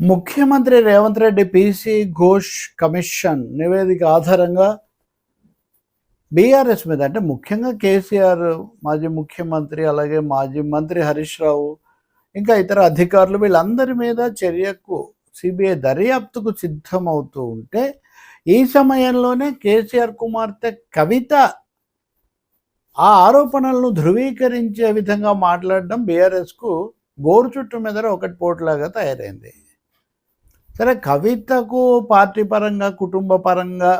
ముఖ్యమంత్రి Revanth Reddy PC Ghosh commission నివేదిక ఆధారంగా బీఆర్ఎస్ మీద అంటే ముఖ్యంగా కేసీఆర్ మాజీ ముఖ్యమంత్రి అలాగే మాజీ మంత్రి హరీష్ రావు ఇంకా ఇతర అధికారులు వీళ్ళందరి మీద చర్యకు సిబిఐ దర్యాప్తుకు సిద్ధమవుతూ ఉంటే ఈ సమయంలోనే కేసీఆర్ కుమార్తె కవిత ఆ ఆరోపణలను ధృవీకరించే విధంగా మాట్లాడడం బీఆర్ఎస్కు గోరు చుట్టూ మీద ఒకటి పోట్లాగా తయారైంది. సరే కవితకు పార్టీ పరంగా కుటుంబ పరంగా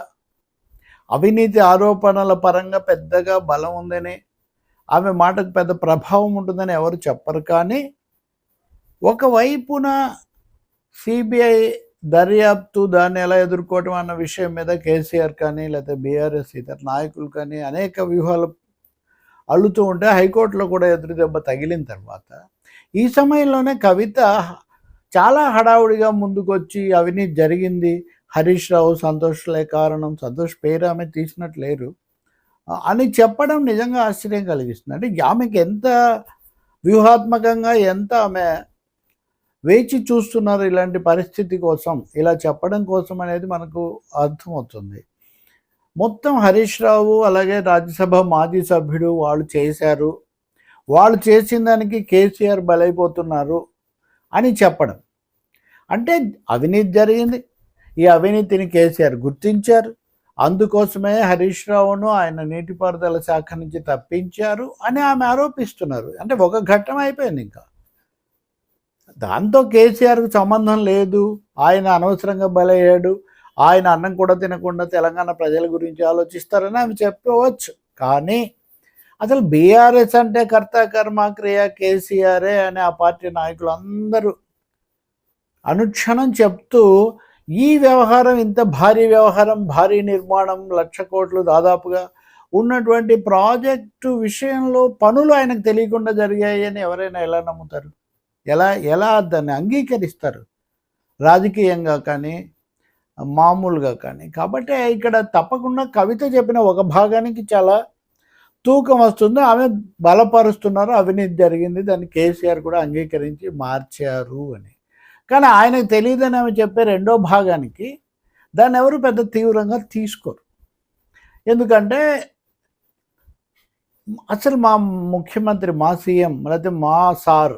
అవినీతి ఆరోపణల పరంగా పెద్దగా బలం ఉందని ఆమె మాటకు పెద్ద ప్రభావం ఉంటుందని ఎవరు చెప్పరు. కానీ ఒకవైపున సిబిఐ దర్యాప్తు దాన్ని ఎలా ఎదుర్కోవటం అన్న విషయం మీద కేసీఆర్ కానీ లేకపోతే బీఆర్ఎస్ ఇతర నాయకులు కానీ అనేక వ్యూహాలు అల్లుతూ ఉంటే హైకోర్టులో కూడా ఎదురు దెబ్బ తగిలిన తర్వాత ఈ సమయంలోనే కవిత చాలా హడావుడిగా ముందుకొచ్చి అవినీతి జరిగింది. హరీష్ రావు సంతోష్లే కారణం సంతోష్ పేరు ఆమె తీసినట్టు లేరు. అని చెప్పడం నిజంగా ఆశ్చర్యం కలిగిస్తుంది. అంటే ఆమెకి ఎంత వ్యూహాత్మకంగా ఎంత ఆమె వేచి చూస్తున్నారు ఇలాంటి పరిస్థితి కోసం ఇలా చెప్పడం కోసం అనేది మనకు అర్థమవుతుంది. మొత్తం హరీష్ రావు అలాగే రాజ్యసభ మాజీ సభ్యుడు వాళ్ళు చేశారు. వాళ్ళు చేసిన దానికి కేసీఆర్ బలైపోతున్నారు. అని చెప్పడం. అంటే అవినీతి జరిగింది. ఈ అవినీతిని కేసీఆర్ గుర్తించారు. అందుకోసమే హరీష్ రావును ఆయన నీటిపారుదల శాఖ నుంచి తప్పించారు అని ఆమె ఆరోపిస్తున్నారు. అంటే ఒక ఘట్టం అయిపోయింది ఇంకా. దాంతో కేసీఆర్కు సంబంధం లేదు. ఆయన అనవసరంగా బలయ్యాడు. ఆయన అన్నం కూడా తినకుండా తెలంగాణ ప్రజల గురించి ఆలోచిస్తారని ఆమె చెప్పవచ్చు. కానీ అసలు బీఆర్ఎస్ అంటే కర్త కర్మ క్రియ కేసీఆరే అనే ఆ పార్టీ నాయకులు అందరూ అనుక్షణం చెప్తూ ఈ వ్యవహారం ఇంత భారీ వ్యవహారం భారీ నిర్మాణం లక్ష కోట్లు దాదాపుగా ఉన్నటువంటి ప్రాజెక్టు విషయంలో పనులు ఆయనకు తెలియకుండా జరిగాయి అని ఎవరైనా ఎలా నమ్ముతారు? ఎలా ఎలా దాన్ని అంగీకరిస్తారు? రాజకీయంగా కానీ మామూలుగా కానీ. కాబట్టి ఇక్కడ తప్పకుండా కవిత చెప్పిన ఒక భాగానికి చాలా తూకం వస్తుంది ఆమె బలపరుస్తున్నారు. అవినీతి జరిగింది. దాన్ని కేసీఆర్ కూడా అంగీకరించి మార్చారు అని. కానీ ఆయనకు తెలియదని ఆమె చెప్పే రెండో భాగానికి దాన్ని ఎవరు పెద్ద తీవ్రంగా తీసుకోరు. ఎందుకంటే అసలు మా ముఖ్యమంత్రి మా సీఎం లేకపోతే మా సార్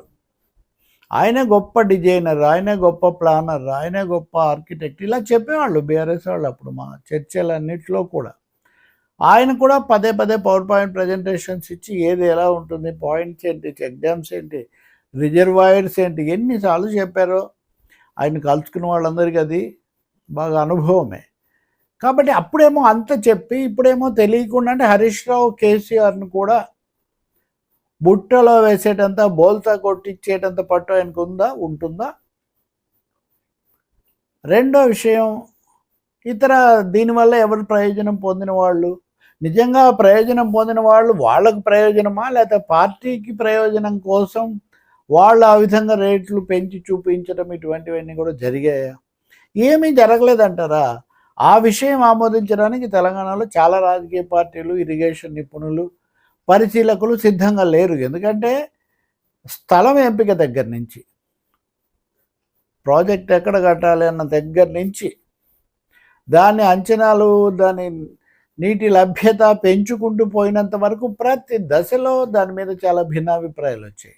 ఆయనే గొప్ప డిజైనర్ ఆయనే గొప్ప ప్లానర్ ఆయనే గొప్ప ఆర్కిటెక్ట్ ఇలా చెప్పేవాళ్ళు. బీఆర్ఎస్ వాళ్ళు అప్పుడు మా చర్చలన్నింటిలో కూడా. ఆయన కూడా పదే పదే పవర్ పాయింట్ ప్రజెంటేషన్స్ ఇచ్చి ఏది ఎలా ఉంటుంది పాయింట్స్ ఏంటి ఎగ్జామ్స్ ఏంటి రిజర్వాయర్స్ ఏంటి ఎన్నిసార్లు చెప్పారో ఆయన కలుసుకున్న వాళ్ళందరికీ అది బాగా అనుభవమే. కాబట్టి అప్పుడేమో అంత చెప్పి ఇప్పుడేమో తెలియకుండా అంటే హరీష్ రావు కేసీఆర్ను కూడా బుట్టలో వేసేటంత బోల్తా కొట్టించేటంత పట్టు ఆయనకు ఉందా ఉంటుందా? రెండో విషయం ఇతర దీనివల్ల ఎవరు ప్రయోజనం పొందిన వాళ్ళు? నిజంగా ప్రయోజనం పొందిన వాళ్ళు వాళ్ళకు ప్రయోజనమా? లేకపోతే పార్టీకి ప్రయోజనం కోసం వాళ్ళు ఆ విధంగా రేట్లు పెంచి చూపించడం ఇటువంటివన్నీ కూడా జరిగాయా? ఏమీ జరగలేదంటారా? ఆ విషయం ఆమోదించడానికి తెలంగాణలో చాలా రాజకీయ పార్టీలు ఇరిగేషన్ నిపుణులు పరిశీలకులు సిద్ధంగా లేరు. ఎందుకంటే స్థలం ఎంపిక దగ్గర నుంచి ప్రాజెక్ట్ ఎక్కడ కట్టాలి అన్న దగ్గర నుంచి దాని అంచనాలు దాని నీటి లభ్యత పెంచుకుంటూ పోయినంత వరకు ప్రతి దశలో దాని మీద చాలా భిన్నాభిప్రాయాలు వచ్చాయి.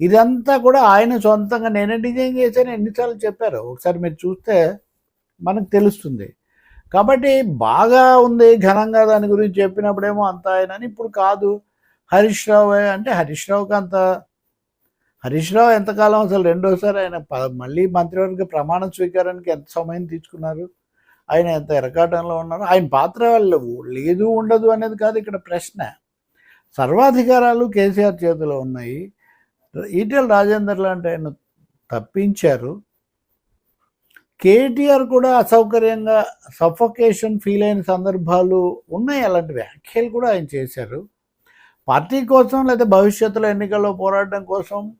ఇదంతా కూడా ఆయన సొంతంగా నేనే డిజైన్ చేశాను ఎన్నిసార్లు చెప్పారు. ఒకసారి మీరు చూస్తే మనకు తెలుస్తుంది. కాబట్టి బాగా ఉంది ఘనంగా దాని గురించి చెప్పినప్పుడేమో అంత ఆయన అని ఇప్పుడు కాదు. హరీష్ రావు అంటే హరీష్ రావుకి అంత హరీష్ రావు ఎంతకాలం అసలు రెండోసారి ఆయన ప- మళ్ళీ మంత్రివర్గ ప్రమాణ స్వీకారానికి ఎంత సమయం తీసుకున్నారు? ఆయన ఎంత ఎరకాటంలో ఉన్నారు ఆయన పాత్ర వాళ్ళు లేదు ఉండదు అనేది కాదు ఇక్కడ ప్రశ్న. సర్వాధికారాలు కేసీఆర్ చేతిలో ఉన్నాయి. ఈటెల రాజేందర్ లాంటి ఆయన తప్పించారు. కేటీఆర్ కూడా అసౌకర్యంగా సఫోకేషన్ ఫీల్ అయిన సందర్భాలు ఉన్నాయి. అలాంటి వ్యాఖ్యలు కూడా ఆయన చేశారు. పార్టీ కోసం లేదా భవిష్యత్తులో ఎన్నికల్లో పోరాటం కోసం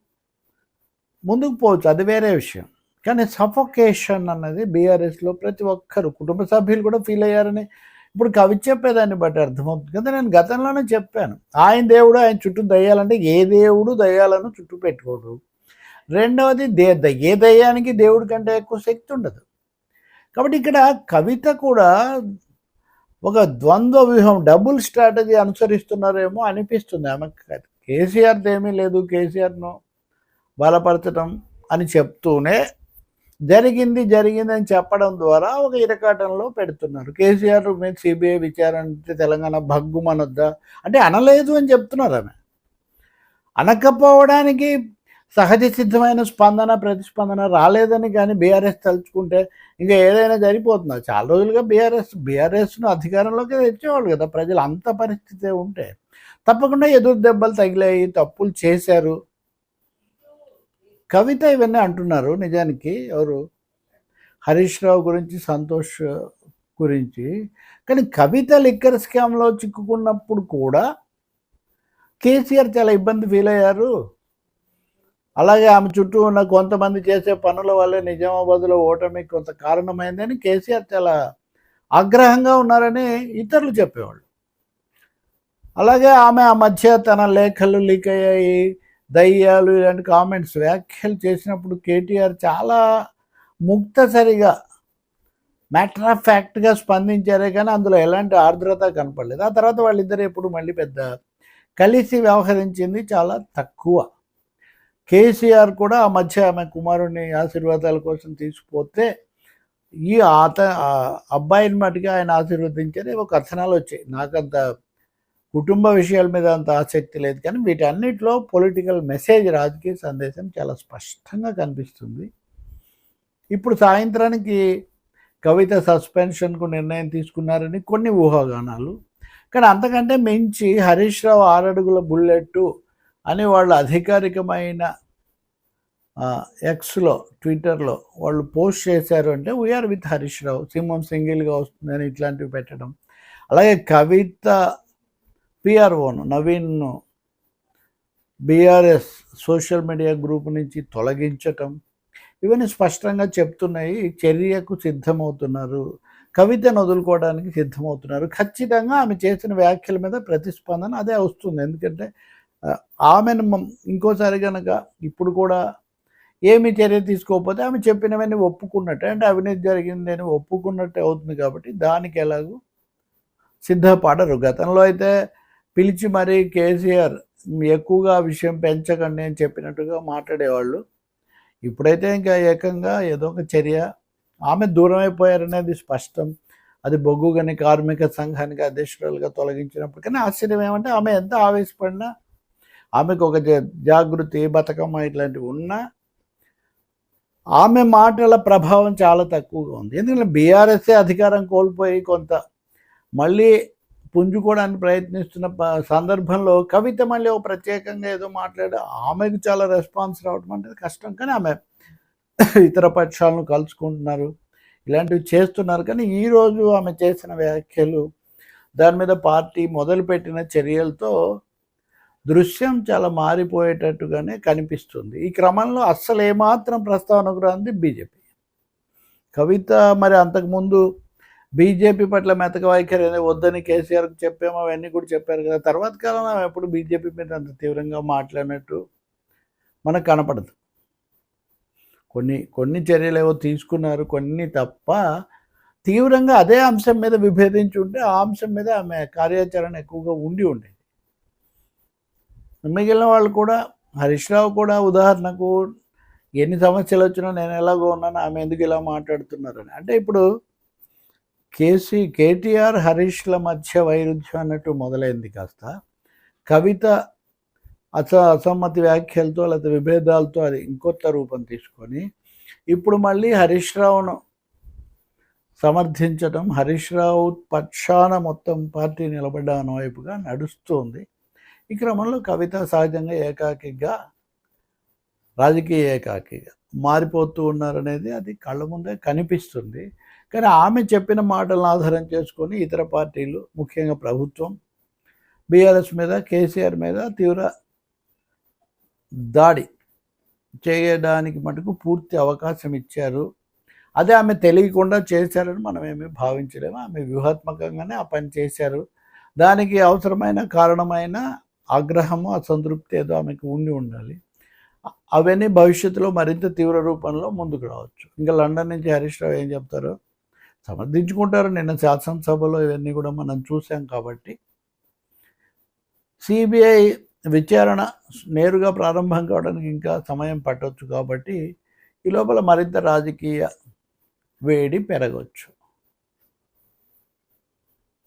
ముందుకు పోవచ్చు. అది వేరే విషయం. కానీ సఫోకేషన్ అన్నది బీఆర్ఎస్లో ప్రతి ఒక్కరు కుటుంబ సభ్యులు కూడా ఫీల్ అయ్యారని ఇప్పుడు కవి చెప్పేదాన్ని బట్టి అర్థమవుతుంది. కదా నేను గతంలోనే చెప్పాను. ఆయన దేవుడు ఆయన చుట్టూ దయ్యాలంటే ఏ దేవుడు దయ్యాలను చుట్టూ పెట్టుకోడు. రెండవది దే ఏ దయ్యానికి దేవుడి కంటే ఎక్కువ శక్తి ఉండదు. కాబట్టి ఇక్కడ కవిత కూడా ఒక ద్వంద్వ వ్యూహం డబుల్ స్ట్రాటజీ అనుసరిస్తున్నారేమో అనిపిస్తుంది ఆమె కేసీఆర్ది ఏమీ లేదు కేసీఆర్ను బలపరచడం అని చెప్తూనే జరిగింది జరిగింది అని చెప్పడం ద్వారా ఒక ఇరకాటంలో పెడుతున్నారు. కేసీఆర్ మీద సిబిఐ విచారణ అంటే తెలంగాణ భగ్గుమనొద్దా అంటే అనలేదు అని చెప్తున్నారు ఆమె. అనకపోవడానికి సహజ సిద్ధమైన స్పందన ప్రతిస్పందన రాలేదని కానీ బీఆర్ఎస్ తలుచుకుంటే ఇంకా ఏదైనా జరిగిపోతుందా? చాలా రోజులుగా బీఆర్ఎస్ బీఆర్ఎస్ను అధికారంలోకి తెచ్చేవాళ్ళు కదా. ప్రజలు అంత పరిస్థితి ఉంటే తప్పకుండా ఎదురు దెబ్బలు తగిలాయి తప్పులు చేశారు. కవిత ఇవన్నీ అంటున్నారు నిజానికి ఎవరు? హరీష్ రావు గురించి సంతోష్ గురించి. కానీ కవిత లిక్కర్ స్కామ్లో చిక్కుకున్నప్పుడు కూడా కేసీఆర్ చాలా ఇబ్బంది ఫీల్ అయ్యారు. అలాగే ఆమె చుట్టూ ఉన్న కొంతమంది చేసే పనుల వల్లే నిజామాబాద్లో ఓటమి కొంత కారణమైందని కేసీఆర్ చాలా ఆగ్రహంగా ఉన్నారని ఇతరులు చెప్పేవాళ్ళు. అలాగే ఆమె ఆ మధ్య తన లేఖలు లీక్ అయ్యాయి. దయ్యాలు ఇలాంటి కామెంట్స్ వ్యాఖ్యలు చేసినప్పుడు కేటీఆర్ చాలా ముక్తసరిగా మ్యాటర్ ఆఫ్ ఫ్యాక్ట్గా స్పందించారే కానీ అందులో ఎలాంటి ఆర్ద్రత కనపడలేదు. ఆ తర్వాత వాళ్ళిద్దరు ఎప్పుడు మళ్ళీ పెద్ద కలిసి వ్యవహరించింది చాలా తక్కువ. కేసీఆర్ కూడా ఆ మధ్య ఆమె కుమారుని ఆశీర్వాదాల కోసం తీసుకుపోతే ఈ ఆత అబ్బాయిని మటుగా ఆయన ఆశీర్వదించారు. ఏవో కథనాలు వచ్చాయి. నాకంత కుటుంబ విషయాల మీద అంత ఆసక్తి లేదు. కానీ వీటన్నిటిలో పొలిటికల్ మెసేజ్ రాజకీయ సందేశం చాలా స్పష్టంగా కనిపిస్తుంది. ఇప్పుడు సాయంత్రానికి కవిత సస్పెన్షన్కు నిర్ణయం తీసుకున్నారని కొన్ని ఊహాగానాలు. కానీ అంతకంటే మించి హరీష్ రావు ఆరడుగుల బుల్లెట్ అని వాళ్ళ అధికారికమైన ఎక్స్లో ట్విట్టర్లో వాళ్ళు పోస్ట్ చేశారు అంటే వీఆర్ విత్ హరీష్ రావు. సింహం సింగిల్గా వస్తుందని ఇట్లాంటివి పెట్టడం. అలాగే కవిత పిఆర్ఓను నవీన్ను బీఆర్ఎస్ సోషల్ మీడియా గ్రూప్ నుంచి తొలగించటం ఇవన్నీ స్పష్టంగా చెప్తున్నాయి. చర్యకు సిద్ధమవుతున్నారు. కవితను వదులుకోవడానికి సిద్ధమవుతున్నారు. ఖచ్చితంగా ఆమె చేసిన వ్యాఖ్యల మీద ప్రతిస్పందన అదే వస్తుంది. ఎందుకంటే ఆమెను ఇంకోసారి కనుక ఇప్పుడు కూడా ఏమి చర్య తీసుకోకపోతే ఆమె చెప్పినవన్నీ ఒప్పుకున్నట్టే. అంటే అవినీతి జరిగింది అని ఒప్పుకున్నట్టే అవుతుంది కాబట్టి దానికి ఎలాగూ సిద్ధపడరు గతంలో అయితే పిలిచి మరీ కేసీఆర్ ఎక్కువగా విషయం పెంచకండి అని చెప్పినట్టుగా మాట్లాడేవాళ్ళు. ఇప్పుడైతే ఇంకా ఏకంగా ఏదో ఒక చర్య. ఆమె దూరం అయిపోయారనేది స్పష్టం. అది బొగ్గుగని కార్మిక సంఘానికి అధ్యక్షురాలుగా తొలగించినప్పుడు. కానీ ఆశ్చర్యం ఏమంటే ఆమె ఎంత ఆవేశపడినా ఆమెకు ఒక జా- జాగృతి బతకమ్మ ఇట్లాంటివి ఉన్నా ఆమె మాటల ప్రభావం చాలా తక్కువగా ఉంది. ఎందుకంటే బీఆర్ఎస్ఏ అధికారం కోల్పోయి కొంత మళ్ళీ పుంజుకోవడానికి ప్రయత్నిస్తున్న సందర్భంలో కవిత మళ్ళీ ఒక ప్రత్యేకంగా ఏదో మాట్లాడి ఆమెకు చాలా రెస్పాన్స్ రావడం అంటే కష్టం. కానీ ఆమె ఇతర పక్షాలను కలుసుకుంటున్నారు ఇలాంటివి చేస్తున్నారు. కానీ ఈరోజు ఆమె చేసిన వ్యాఖ్యలు దాని మీద పార్టీ మొదలుపెట్టిన చర్యలతో దృశ్యం చాలా మారిపోయేటట్టుగానే కనిపిస్తుంది. ఈ క్రమంలో అస్సలు ఏమాత్రం ప్రస్తావనకు రాంది బీజేపీ. కవిత మరి అంతకుముందు బీజేపీ పట్ల మెతక వైఖరి అనేది వద్దని కేసీఆర్ చెప్పాము అవన్నీ కూడా చెప్పారు కదా. తర్వాత కాలంలో ఎప్పుడు బీజేపీ మీద అంత తీవ్రంగా మాట్లాడినట్టు మనకు కనపడదు. కొన్ని కొన్ని చర్యలు ఏవో తీసుకున్నారు కొన్ని తప్ప తీవ్రంగా అదే అంశం మీద విభేదించి ఉంటే ఆ అంశం మీద ఆమె కార్యాచరణ ఎక్కువగా ఉండి ఉండేది. మిగిలిన వాళ్ళు కూడా హరీష్ రావు కూడా ఉదాహరణకు ఎన్ని సమస్యలు వచ్చినా నేను ఎలాగో ఉన్నాను ఆమె ఎందుకు ఇలా మాట్లాడుతున్నారని అంటే ఇప్పుడు కేసీ కేటీఆర్ హరీష్ల మధ్య వైరుధ్యం అన్నట్టు మొదలైంది కాస్త. కవిత అస అసమ్మతి వ్యాఖ్యలతో లేకపోతే విభేదాలతో అది ఇంకొత్త రూపం తీసుకొని ఇప్పుడు మళ్ళీ హరీష్ రావును సమర్థించడం హరీష్ రావు పక్షాన మొత్తం పార్టీ నిలబడ్డాను వైపుగా నడుస్తుంది ఈ క్రమంలో కవిత సహజంగా ఏకాకిగా రాజకీయ ఏకాకిగా మారిపోతూ ఉన్నారనేది అది కళ్ళ ముందే కనిపిస్తుంది. కానీ ఆమె చెప్పిన మాటలను ఆధారం చేసుకొని ఇతర పార్టీలు ముఖ్యంగా ప్రభుత్వం బీఆర్ఎస్ మీద కేసీఆర్ మీద తీవ్ర దాడి చేయడానికి మటుకు పూర్తి అవకాశం ఇచ్చారు. అదే ఆమె తెలియకుండా చేశారని మనం ఏమీ భావించలేము. ఆమె వ్యూహాత్మకంగానే ఆ పని చేశారు. దానికి అవసరమైన కారణమైన ఆగ్రహము అసంతృప్తి ఏదో ఆమెకు ఉండి ఉండాలి. అవన్నీ భవిష్యత్తులో మరింత తీవ్ర రూపంలో ముందుకు రావచ్చు. ఇంకా లండన్ నుంచి హరీష్ రావు ఏం చెప్తారో సమర్థించుకుంటారు. నిన్న శాసనసభలో ఇవన్నీ కూడా మనం చూసాం కాబట్టి. సిబిఐ విచారణ నేరుగా ప్రారంభం కావడానికి ఇంకా సమయం పట్టవచ్చు కాబట్టి ఈ లోపల మరింత రాజకీయ వేడి పెరగవచ్చు